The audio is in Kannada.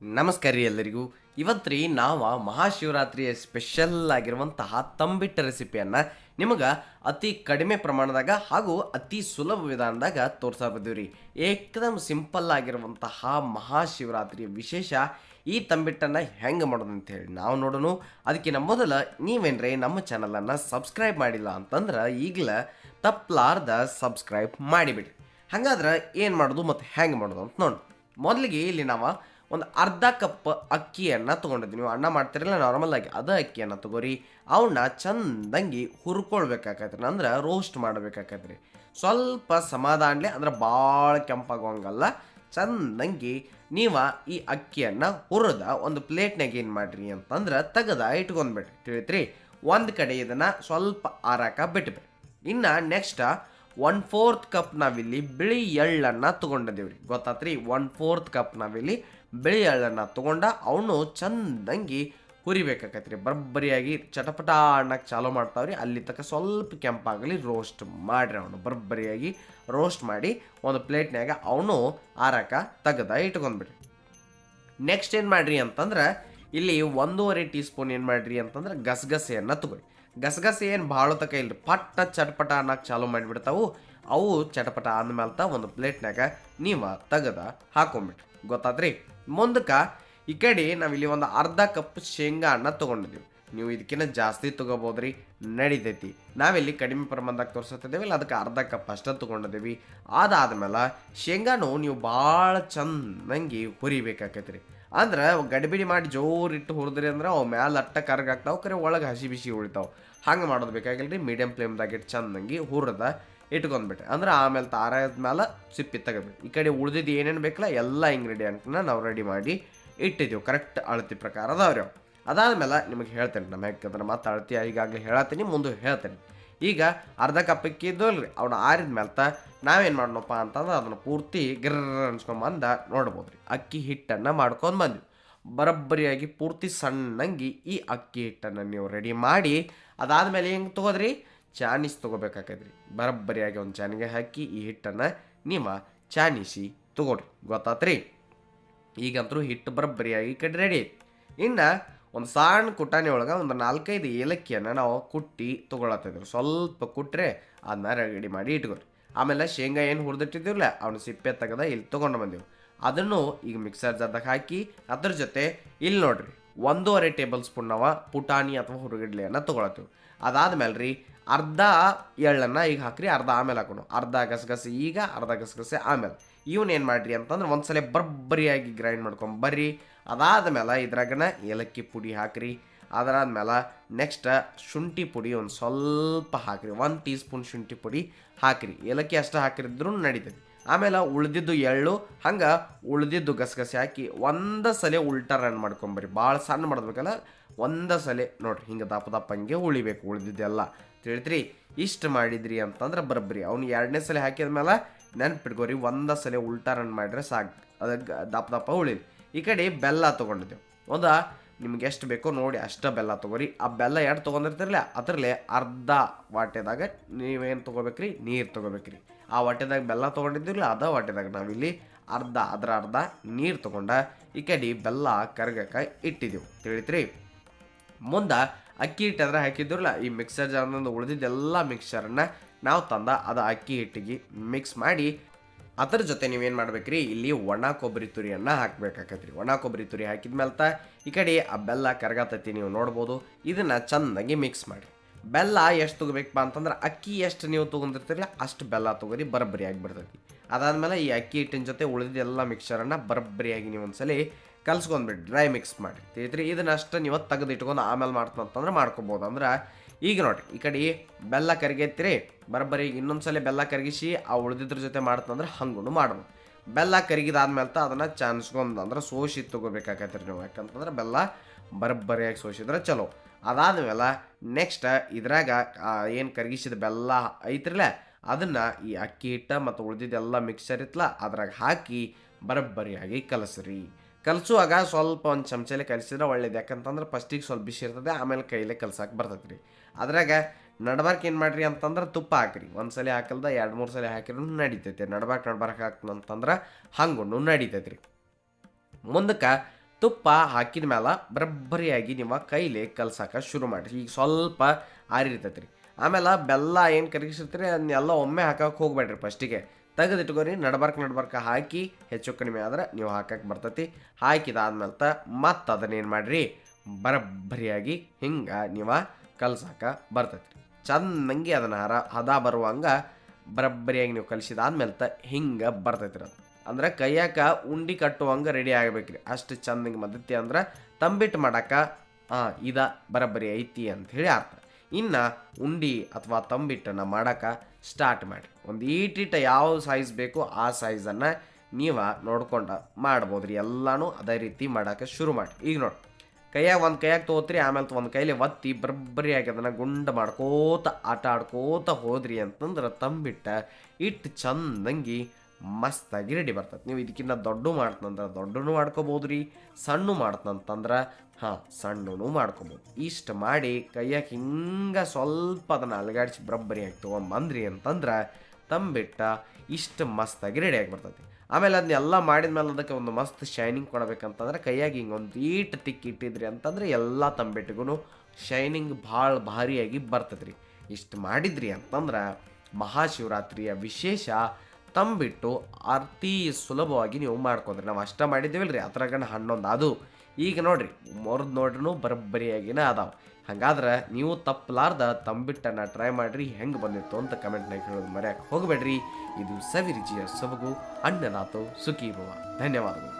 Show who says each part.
Speaker 1: ನಮಸ್ಕಾರ ರೀ ಎಲ್ಲರಿಗೂ. ಇವತ್ತು ರೀ ನಾವು ಮಹಾಶಿವರಾತ್ರಿಯ ಸ್ಪೆಷಲ್ ಆಗಿರುವಂತಹ ತಂಬಿಟ್ಟ ರೆಸಿಪಿಯನ್ನು ನಿಮಗೆ ಅತಿ ಕಡಿಮೆ ಪ್ರಮಾಣದಾಗ ಹಾಗೂ ಅತಿ ಸುಲಭ ವಿಧಾನದಾಗ ತೋರ್ಸಾ ರೀ ಏಕದಮ್ ಸಿಂಪಲ್ ಆಗಿರುವಂತಹ ಮಹಾಶಿವರಾತ್ರಿಯ ವಿಶೇಷ ಈ ತಂಬಿಟ್ಟನ್ನು ಹೆಂಗೆ ಮಾಡೋದು ಅಂತ ಹೇಳಿ ನಾವು ನೋಡೋಣ ಅದಕ್ಕಿಂತ ಮೊದಲು ನೀವೇನ್ರಿ ನಮ್ಮ ಚಾನಲನ್ನು ಸಬ್ಸ್ಕ್ರೈಬ್ ಮಾಡಿಲ್ಲ ಅಂತಂದ್ರೆ ಈಗಲೇ ತಪ್ಪಲಾರ್ದ ಸಬ್ಸ್ಕ್ರೈಬ್ ಮಾಡಿಬಿಡಿ. ಹಾಗಾದ್ರೆ ಏನು ಮಾಡೋದು ಮತ್ತು ಹೆಂಗೆ ಮಾಡೋದು ಅಂತ ನೋಡಿ. ಮೊದಲಿಗೆ ಇಲ್ಲಿ ನಾವು ಒಂದು ಅರ್ಧ ಕಪ್ ಅಕ್ಕಿಯನ್ನು ತೊಗೊಂಡಿದ್ದೀನಿ ನೀವು ಅನ್ನ ಮಾಡ್ತಿರಲ್ಲ ನಾರ್ಮಲ್ ಆಗಿ ಅದ ಅಕ್ಕಿಯನ್ನು ತಗೋರಿ. ಅವನ್ನ ಚಂದಂಗಿ ಹುರ್ಕೊಳ್ಬೇಕಾಕತ್ರಿ. ಅಂದ್ರೆ ರೋಸ್ಟ್ ಮಾಡ್ಬೇಕಾಕೈತ್ರಿ. ಸ್ವಲ್ಪ ಸಮಾಧಾನಲೆ ಅಂದ್ರೆ ಭಾಳ ಕೆಂಪಾಗೋಂಗಲ್ಲ. ಚಂದಂಗಿ ನೀವು ಈ ಅಕ್ಕಿಯನ್ನು ಹುರಿದ ಒಂದು ಪ್ಲೇಟ್ನಾಗ ಏನು ಮಾಡ್ರಿ ಅಂತಂದ್ರೆ ತೆಗೆದ ಇಟ್ಕೊಂಡ್ಬಿಡ್ರಿ. ತಿಳಿತ್ರಿ? ಒಂದು ಕಡೆ ಇದನ್ನು ಸ್ವಲ್ಪ ಆರಾಕ ಬಿಟ್ಬಿಡ್ರಿ. ಇನ್ನು ನೆಕ್ಸ್ಟ್ ಒನ್ ಫೋರ್ತ್ ಕಪ್ ನಾವಿಲ್ಲಿ ಬಿಳಿ ಎಳ್ಳನ್ನು ತೊಗೊಂಡಿದ್ದೀವಿ ರೀ ಗೊತ್ತಾತ್ರಿ? ಒನ್ ಫೋರ್ತ್ ಕಪ್ ನಾವಿಲ್ಲಿ ಬಿಳಿ ಎಳ್ಳನ್ನು ತೊಗೊಂಡ ಅವನು ಚಂದಂಗಿ ಹುರಿಬೇಕಾಕತ್ರಿ. ಬರ್ಬರಿಯಾಗಿ ಚಟಪಟ ಅನ್ನಕ್ಕೆ ಚಾಲೂ ಮಾಡ್ತಾವ್ರಿ. ಅಲ್ಲಿ ತನಕ ಸ್ವಲ್ಪ ಕೆಂಪಾಗಲಿ ರೋಸ್ಟ್ ಮಾಡಿರಿ ಅವನು. ಬರ್ಬರಿಯಾಗಿ ರೋಸ್ಟ್ ಮಾಡಿ ಒಂದು ಪ್ಲೇಟ್ನಾಗ ಅವನು ಆರಕ ತೆಗೆದ ಇಟ್ಕೊಂಡ್ಬಿಡ್ರಿ. ನೆಕ್ಸ್ಟ್ ಏನು ಮಾಡಿರಿ ಅಂತಂದ್ರೆ ಇಲ್ಲಿ ಒಂದೂವರೆ ಟೀ ಸ್ಪೂನ್ ಏನು ಮಾಡಿರಿ ಅಂತಂದ್ರೆ ಗಸಗಸೆಯನ್ನು ತಗೊಳ್ಳಿ ಗಸಗಸೆ ಏನು ಭಾಳ ತಕ ಇಲ್ಲರಿ ಪಟ್ಟ ಚಟಪಟ ಅನ್ನಕ್ಕೆ ಚಾಲೂ ಮಾಡಿಬಿಡ್ತಾವು. ಅವು ಚಟಪಟ ಅಂದಮೇಲೆ ಒಂದು ಪ್ಲೇಟ್ನಾಗ ನೀವು ತೆಗೆದ ಹಾಕೊಂಬಿಟ್ರಿ. ಗೊತ್ತಾದ್ರಿ? ಮುಂದಕ್ಕೆ ಈ ಕಡೆ ನಾವಿಲ್ಲಿ ಒಂದು ಅರ್ಧ ಕಪ್ ಶೇಂಗಾ ಅನ್ನ ತೊಗೊಂಡಿದ್ದೀವಿ. ನೀವು ಇದಕ್ಕಿಂತ ಜಾಸ್ತಿ ತೊಗೋಬೋದ್ರಿ. ನಡಿತೈತಿ. ನಾವಿಲ್ಲಿ ಕಡಿಮೆ ಪ್ರಮಾಣದಾಗ ತೋರಿಸ್ತಿದ್ದೇವಲ್ಲ ಅದಕ್ಕೆ ಅರ್ಧ ಕಪ್ ಅಷ್ಟೇ ತೊಗೊಂಡಿದ್ದೀವಿ. ಅದಾದ್ಮೇಲೆ ಶೇಂಗಾನು ನೀವು ಭಾಳ ಚೆನ್ನಾಗಿ ಹುರಿಬೇಕಾಕೈತ್ರಿ. ಅಂದ್ರೆ ಗಡಿಬಿಡಿ ಮಾಡಿ ಜೋರಿಟ್ಟು ಹುರಿದ್ರಿ ಅಂದ್ರೆ ಅವು ಮ್ಯಾಲೆ ಅಟ್ಟ ಕರ್ಗಾಗ್ತಾವೆ ಕರೆ ಒಳಗೆ ಹಸಿ ಬಿಸಿ ಉಳಿತಾವೆ. ಹಂಗೆ ಮಾಡೋದು ಬೇಕಾಗಿಲ್ಲ ರೀ ಮೀಡಿಯಮ್ ಫ್ಲೇಮ್ದಾಗ ಇಟ್ಟು ಚಂದಂಗಿ ಹುರಿದ ಇಟ್ಕೊಂಡ್ಬಿಟ್ರಿ. ಅಂದ್ರೆ ಆಮೇಲೆ ಮೇಲೆ ಸಿಪ್ಪಿ ತೆಗೆದ್ಬಿಟ್ಟು ಈ ಕಡೆ ಉಳಿದಿದ್ದು ಏನೇನು ಬೇಕಲ್ಲ ಎಲ್ಲ ಇಂಗ್ರೀಡಿಯೆಂಟ್ನ ನಾವು ರೆಡಿ ಮಾಡಿ ಇಟ್ಟಿದ್ದೀವಿ. ಕರೆಕ್ಟ್ ಅಳತಿ ಪ್ರಕಾರ ಅದಾವ್ರಿ ಅವು ಅದಾದ್ಮೇಲೆ ನಿಮಗೆ ಹೇಳ್ತೇನೆ ನಮ್ಮ ಯಾಕಂದ್ರೆ ಮತ್ತೆ ಅಳತಿ ಈಗಾಗಲೇ ಹೇಳತ್ತೀನಿ, ಮುಂದೆ ಹೇಳ್ತೇನೆ. ಈಗ ಅರ್ಧ ಕಪ್ ಅಕ್ಕಿದ್ದು ಅಲ್ರಿ ಅವ್ನ ಆರಿದ ಮೇಲೆ ನಾವೇನು ಮಾಡೋಣಪ್ಪ ಅಂತಂದ್ರೆ ಅದನ್ನು ಪೂರ್ತಿ ಗಿರ್ರ ಅನ್ಸ್ಕೊಂಬಂದ ನೋಡ್ಬೋದು ರೀ ಅಕ್ಕಿ ಹಿಟ್ಟನ್ನು ಮಾಡ್ಕೊಂಡು ಬಂದ್ವಿ. ಬರಬ್ಬರಿಯಾಗಿ ಪೂರ್ತಿ ಸಣ್ಣಂಗಿ ಈ ಅಕ್ಕಿ ಹಿಟ್ಟನ್ನು ನೀವು ರೆಡಿ ಮಾಡಿ, ಅದಾದಮೇಲೆ ಹೆಂಗೆ ತೊಗೋದ್ರಿ? ಚಾನೀಸ್ ತೊಗೋಬೇಕಾಕೈತ್ರಿ ಬರಬ್ಬರಿಯಾಗಿ ಒಂದು ಚಾನಿಗೆ ಹಾಕಿ ಈ ಹಿಟ್ಟನ್ನು ನಿಮ್ಮ ಚಾನಿಸಿ ತೊಗೊಳ್ರಿ ಗೊತ್ತಾತ್ರಿ? ಈಗಂತರೂ ಹಿಟ್ಟು ಬರಬ್ಬರಿಯಾಗಿ ಕಡೆ ರೆಡಿ ಐತಿ. ಇನ್ನು ಒಂದು ಸಣ್ಣ ಕುಟಾಣಿ ಒಳಗೆ ಒಂದು ನಾಲ್ಕೈದು ಏಲಕ್ಕಿಯನ್ನು ನಾವು ಕುಟ್ಟಿ ತೊಗೊಳತ್ತಿದ್ರು ಸ್ವಲ್ಪ ಕುಟ್ಟರೆ ಅದನ್ನ ರೆಡಿ ಮಾಡಿ ಇಟ್ಕೊರಿ. ಆಮೇಲೆ ಶೇಂಗಾ ಏನು ಹುರಿದಿಟ್ಟಿದ್ದೀವಲ್ಲ ಅವನು ಸಿಪ್ಪೆ ತೆಗೆದ ಇಲ್ಲಿ ತೊಗೊಂಡು ಬಂದೆವು. ಅದನ್ನು ಈಗ ಮಿಕ್ಸರ್ ಜಾರ್ದಾಗ ಹಾಕಿ ಅದ್ರ ಜೊತೆ ಇಲ್ಲಿ ನೋಡ್ರಿ, ಒಂದೂವರೆ ಟೇಬಲ್ ಸ್ಪೂನ್ ನಾವು ಪುಟಾಣಿ ಅಥವಾ ಹುರುಗಡ್ಲೆಯನ್ನು ತೊಗೊಳತ್ತೀವಿ. ಅದಾದಮೇಲೆ ರೀ ಅರ್ಧ ಎಳ್ಳನ್ನು ಈಗ ಹಾಕ್ರಿ, ಅರ್ಧ ಆಮೇಲೆ ಹಾಕೋಣ. ಅರ್ಧ ಗಸಗಸೆ ಈಗ, ಅರ್ಧ ಗಸಗಸೆ ಆಮೇಲೆ. ಇವನ್ ಏನು ಮಾಡ್ರಿ ಅಂತಂದ್ರೆ ಒಂದ್ಸಲ ಬರ್ಬರಿಯಾಗಿ ಗ್ರೈಂಡ್ ಮಾಡ್ಕೊಂಡ್ ಬರ್ರಿ. ಅದಾದ್ಮೇಲೆ ಇದ್ರಾಗನ ಏಲಕ್ಕಿ ಪುಡಿ ಹಾಕ್ರಿ. ಅದರಾದ್ಮೇಲೆ ನೆಕ್ಸ್ಟ್ ಶುಂಠಿ ಪುಡಿ ಒಂದು ಸ್ವಲ್ಪ ಹಾಕ್ರಿ. ಒಂದು ಟೀ ಸ್ಪೂನ್ ಶುಂಠಿ ಪುಡಿ ಹಾಕ್ರಿ. ಏಲಕ್ಕಿ ಅಷ್ಟು ಹಾಕಿರಿದ್ರು ನಡೀತೈತಿ. ಆಮೇಲೆ ಉಳ್ದಿದ್ದು ಎಳ್ಳು, ಹಂಗೆ ಉಳ್ದಿದ್ದು ಗಸಗಸೆ ಹಾಕಿ ಒಂದು ಸಲ ಉಲ್ಟಾ ರನ್ ಮಾಡ್ಕೊಂಬರ್ರಿ ಭಾಳ ಸಣ್ಣ ಮಾಡ್ಬೇಕಲ್ಲ, ಒಂದ ಸಲ ನೋಡ್ರಿ ಹಿಂಗೆ ದಪ್ಪ ದಪ್ಪ ಹಂಗೆ ಉಳಿಬೇಕು ಉಳ್ದಿದ್ದೆಲ್ಲ. ತಿಳಿತ್ರಿ ಇಷ್ಟು ಮಾಡಿದ್ರಿ ಅಂತಂದ್ರೆ ಬರಬ್ರಿ. ಅವ್ನು ಎರಡನೇ ಸಲ ಹಾಕಿದ ಮೇಲೆ ನೆನ್ಪಿಟ್ಕೋರಿ, ಒಂದ ಸಲ ಉಲ್ಟಾ ರನ್ ಮಾಡಿದ್ರೆ ಸಾಕು. ಅದಕ್ಕೆ ದಪ್ಪ ದಪ್ಪ ಉಳಿಲಿ. ಈ ಕಡೆ ಬೆಲ್ಲ ತೊಗೊಂಡಿದ್ದೆವು. ಹೌದಾ ನಿಮ್ಗೆ ಎಷ್ಟು ಬೇಕೋ ನೋಡಿ ಅಷ್ಟ ಬೆಲ್ಲ ತೊಗೊರಿ. ಆ ಬೆಲ್ಲ ಎರಡು ತೊಗೊಂಡಿರ್ತಿರಲ್ಲ ಅದರಲ್ಲಿ ಅರ್ಧ ವಾಟೆದಾಗ ನೀವೇನು ತೊಗೋಬೇಕ್ರಿ? ನೀರು ತೊಗೋಬೇಕ್ರಿ. ಆ ವಾಟೆದಾಗ ಬೆಲ್ಲ ತೊಗೊಂಡಿದ್ದಿರಲ್ಲ ಅದ ವಾಟೆದಾಗ ನಾವಿಲ್ಲಿ ಅರ್ಧ, ಅದರ ಅರ್ಧ ನೀರು ತೊಗೊಂಡ ಈ ಕಡೆ ಬೆಲ್ಲ ಕರ್ಗಕ್ಕೆ ಇಟ್ಟಿದ್ದೆವು ತಿಳಿತ್ರಿ ಮುಂದೆ ಅಕ್ಕಿ ಹಿಟ್ಟು ಅದ್ರ ಹಾಕಿದ್ರಲ್ಲ, ಈ ಮಿಕ್ಸರ್ ಜಾರ್ನಿಂದ ಉಳಿದಿದ್ದೆಲ್ಲ ಮಿಕ್ಸರನ್ನ ನಾವು ತಂದ ಅದು ಅಕ್ಕಿ ಹಿಟ್ಟಿಗೆ ಮಿಕ್ಸ್ ಮಾಡಿ, ಅದರ ಜೊತೆ ನೀವೇನು ಮಾಡ್ಬೇಕ್ರಿ? ಇಲ್ಲಿ ಒಣ ಕೊಬ್ಬರಿ ತುರಿಯನ್ನು ಹಾಕ್ಬೇಕಾಕತ್ರಿ. ಒಣ ಕೊಬ್ಬರಿ ತುರಿ ಹಾಕಿದ್ಮೇಲೆ ಈ ಕಡೆ ಆ ಬೆಲ್ಲ ಕರಗತೈತಿ, ನೀವು ನೋಡ್ಬೋದು. ಇದನ್ನು ಚೆನ್ನಾಗಿ ಮಿಕ್ಸ್ ಮಾಡಿ. ಬೆಲ್ಲ ಎಷ್ಟು ತೊಗೋಬೇಕಪ್ಪ ಅಂತಂದ್ರೆ ಅಕ್ಕಿ ಎಷ್ಟು ನೀವು ತೊಗೊಂಡಿರ್ತೀರಲ್ಲ, ಅಷ್ಟು ಬೆಲ್ಲ ತೊಗೋರಿ ಬರಬ್ಬರಿ ಆಗಿಬಿಡ್ತೈತಿ. ಅದಾದಮೇಲೆ ಈ ಅಕ್ಕಿ ಹಿಟ್ಟಿನ ಜೊತೆ ಉಳಿದಿದ್ದೆಲ್ಲ ಮಿಕ್ಸರನ್ನು ಬರಬ್ಬರಿಯಾಗಿ ನೀವು ಒಂದ್ಸಲಿ ಕಲ್ಸ್ಕೊಂಡ್ಬಿಟ್ಟು ಡ್ರೈ ಮಿಕ್ಸ್ ಮಾಡಿ ತಿಳಿತ್ರಿ ಇದನ್ನ ಅಷ್ಟು ನೀವು ತೆಗೆದು ಇಟ್ಕೊಂಡು ಆಮೇಲೆ ಮಾಡ್ತಂತಂದ್ರೆ ಮಾಡ್ಕೊಬೋದು. ಅಂದ್ರೆ ಈಗ ನೋಡಿ, ಈ ಕಡೆ ಬೆಲ್ಲ ಕರಗೈತ್ರಿ, ಬರೋಬ್ಬರಿ ಇನ್ನೊಂದ್ಸಲ ಬೆಲ್ಲ ಕರಗಿಸಿ ಆ ಉಳಿದಿದ್ರ ಜೊತೆ ಮಾಡ್ತಂದ್ರೆ ಹಂಗೂ ಮಾಡೋದು. ಬೆಲ್ಲ ತ ಅದನ್ನು ಚಾನ್ಸ್ಕೊಂಡು ಅಂದ್ರೆ ಸೋಸಿ ತೊಗೋಬೇಕಾಗತ್ತೆ ನೀವು. ಯಾಕಂತಂದ್ರೆ ಬೆಲ್ಲ ಬರಬ್ಬರಿಯಾಗಿ ಸೋಸಿದ್ರೆ ಚಲೋ. ಅದಾದ್ಮೇಲೆ ನೆಕ್ಸ್ಟ್ ಇದ್ರಾಗ ಏನು ಕರಗಿಸಿದ ಬೆಲ್ಲ ಐತ್ರಲ್ಲ, ಅದನ್ನು ಈ ಅಕ್ಕಿ ಹಿಟ್ಟ ಮತ್ತು ಉಳಿದಿದ್ದೆಲ್ಲ ಮಿಕ್ಸರ್ ಇತ್ತಲ್ಲ ಅದ್ರಾಗ ಹಾಕಿ ಬರಬ್ಬರಿಯಾಗಿ ಕಲಸ್ರಿ. ಕಲಸುವಾಗ ಸ್ವಲ್ಪ ಒಂದು ಚಮಚಲೆ ಕಲಿಸಿದ್ರೆ ಒಳ್ಳೇದು. ಯಾಕಂತಂದ್ರೆ ಫಸ್ಟಿಗೆ ಸ್ವಲ್ಪ ಬಿಸಿ ಇರ್ತದೆ, ಆಮೇಲೆ ಕೈಲೇ ಕಲ್ಸಕ್ಕೆ ಬರ್ತೈತೆ ರೀ ಅದ್ರಾಗ ನಡ್ಬಾರ್ಕ್ ಏನು ಮಾಡ್ರಿ ಅಂತಂದ್ರೆ ತುಪ್ಪ ಹಾಕ್ರಿ. ಒಂದು ಸಲ ಹಾಕಲ್ದ ಎರಡು ಮೂರು ಸಲ ಹಾಕಿರೂ ನಡೀತೈತೆ. ನಡ್ಬಾರ್ಕ್ ನಡ್ಬಾರ್ಕ್ ಹಾಕ್ತಂತಂದ್ರೆ ಹಂಗೂ ನಡೀತೈತೆ ರೀ ಮುಂದಕ್ಕೆ ತುಪ್ಪ ಹಾಕಿದ ಮೇಲೆ ಬರಬ್ಬರಿಯಾಗಿ ನಿಮ್ಮ ಕೈಲಿ ಕಲ್ಸಕ್ಕೆ ಶುರು ಮಾಡಿರಿ. ಈಗ ಸ್ವಲ್ಪ ಆರಿರ್ತೈತೆ ರೀ ಆಮೇಲೆ ಬೆಲ್ಲ ಏನು ಕರಗಿಸಿರ್ತೀರಿ, ಅದನ್ನೆಲ್ಲ ಒಮ್ಮೆ ಹಾಕಕ್ಕೆ ಹೋಗ್ಬೇಡ್ರಿ ಫಸ್ಟಿಗೆ ತೆಗೆದಿಟ್ಕೋರಿ, ನಡ್ಬರ್ಕ್ ನಡಬರ್ಕ ಹಾಕಿ ಹೆಚ್ಚು ಕಡಿಮೆ ಆದ್ರೆ ನೀವು ಹಾಕಕ್ಕೆ ಬರ್ತೈತಿ. ಹಾಕಿದಾದ್ಮೇಲೆ ಮತ್ತೆ ಅದನ್ನೇನು ಮಾಡಿರಿ? ಬರಬ್ಬರಿಯಾಗಿ ಹಿಂಗೆ ನೀವು ಕಲ್ಸಾಕ ಬರ್ತೈತಿ ಚೆನ್ನಂಗಿ ಅದನ್ನು ಹರ, ಹದ ಬರುವಂಗ ಬರಬ್ಬರಿಯಾಗಿ ನೀವು ಕಲಿಸಿದಾದ್ಮೇಲೆ ತ ಹಿಂಗೆ ಬರ್ತೈತಿ ಅದು. ಅಂದ್ರೆ ಕೈಯಾಕ ಉಂಡಿ ಕಟ್ಟುವಂಗೆ ರೆಡಿ ಆಗಬೇಕ್ರಿ. ಅಷ್ಟು ಚಂದಂಗೆ ಮದತಿ ಅಂದ್ರೆ ತಂಬಿಟ್ಟು ಮಾಡಕ್ಕ ಹಾಂ ಇದ ಬರಬ್ಬರಿ ಐತಿ ಅಂತ ಹೇಳಿ ಅರ್ಥ. ಇನ್ನು ಉಂಡಿ ಅಥವಾ ತಂಬಿಟ್ಟನ್ನು ಮಾಡಕ್ಕೆ ಸ್ಟಾರ್ಟ್ ಮಾಡಿ. ಒಂದು ಈಟಿಟ ಯಾವ ಸೈಜ್ ಬೇಕು ಆ ಸೈಜನ್ನು ನೀವು ನೋಡ್ಕೊಂಡು ಮಾಡ್ಬೋದು ರೀ ಎಲ್ಲನೂ ಅದೇ ರೀತಿ ಮಾಡೋಕೆ ಶುರು ಮಾಡಿ. ಈಗ ನೋಡಿ, ಕೈಯಾಗ ಒಂದು ಕೈಯಾಗ ತೊಗೋತ್ರಿ ಆಮೇಲೆ ಒಂದು ಕೈಲಿ ಒತ್ತಿ ಬರಬ್ಬರಿಯಾಗಿ ಅದನ್ನು ಗುಂಡ ಮಾಡ್ಕೋತ, ಆಟ ಆಡ್ಕೋತ ಹೋದ್ರಿ ಅಂತಂದ್ರೆ ತಂಬಿಟ್ಟ ಇಟ್ಟು ಚಂದಂಗಿ ಮಸ್ತಾಗಿ ರೆಡಿ ಬರ್ತದೆ. ನೀವು ಇದಕ್ಕಿಂತ ದೊಡ್ಡ ಮಾಡ್ತಂದ್ರೆ ದೊಡ್ಡನು ಮಾಡ್ಕೋಬೋದು ರೀ ಸಣ್ಣ ಮಾಡ್ತಂತಂದ್ರೆ ಹಾಂ, ಸಣ್ಣನು ಮಾಡ್ಕೊಬೋದು. ಇಷ್ಟು ಮಾಡಿ ಕೈಯಾಗ ಹಿಂಗೆ ಸ್ವಲ್ಪ ಅದನ್ನು ಅಲಗಾಡಿಸಿ ಬರಬ್ಬರಿಯಾಗಿ ತೊಗೊಂಬಂದ್ರಿ ಅಂತಂದ್ರೆ ತಂಬಿಟ್ಟ ಇಷ್ಟು ಮಸ್ತಾಗಿ ರೆಡಿಯಾಗಿ ಬರ್ತೈತಿ ಆಮೇಲೆ ಅದನ್ನೆಲ್ಲ ಮಾಡಿದ್ಮೇಲೆ ಅದಕ್ಕೆ ಒಂದು ಮಸ್ತ್ ಶೈನಿಂಗ್ ಕೊಡಬೇಕಂತಂದ್ರೆ ಕೈಯಾಗಿ ಹಿಂಗೊಂದು ಈಟ್ ತಿಕ್ಕಿಟ್ಟಿದ್ರಿ ಅಂತಂದ್ರೆ ಎಲ್ಲ ತಂಬಿಟ್ಟಿಗೂ ಶೈನಿಂಗ್ ಭಾಳ ಭಾರಿಯಾಗಿ ಬರ್ತದ್ರಿ. ಇಷ್ಟು ಮಾಡಿದ್ರಿ ಅಂತಂದ್ರೆ ಮಹಾಶಿವರಾತ್ರಿಯ ವಿಶೇಷ ತಂಬಿಟ್ಟು ಅತಿ ಸುಲಭವಾಗಿ ನೀವು ಮಾಡ್ಕೊಂಡ್ರಿ. ನಾವು ಅಷ್ಟ ಮಾಡಿದ್ದೀವಲ್ಲ ರೀ ಅದ್ರಾಗನ ಹನ್ನೊಂದು ಅದು. ಈಗ ನೋಡ್ರಿ, ಮೊರ್ದು ನೋಡ್ರೂ ಬರಬ್ಬರಿಯಾಗಿನ ಅದಾವ. ಹಂಗಾದ್ರೆ ನೀವು ತಪ್ಪಲಾರ್ದ ತಂಬಿಟ್ಟನ್ನು ಟ್ರೈ ಮಾಡಿರಿ, ಹೆಂಗೆ ಬಂದಿತ್ತು ಅಂತ ಕಮೆಂಟ್ನಾಗ ಹೇಳೋದು ಮರ್ಯಾಕೆ ಹೋಗಬೇಡ್ರಿ. ಇದು ಸವಿರುಚಿಯ ಸೊಬಗು, ಅನ್ನದಾತು ಸುಖಿ ಭವ ಧನ್ಯವಾದಗಳು.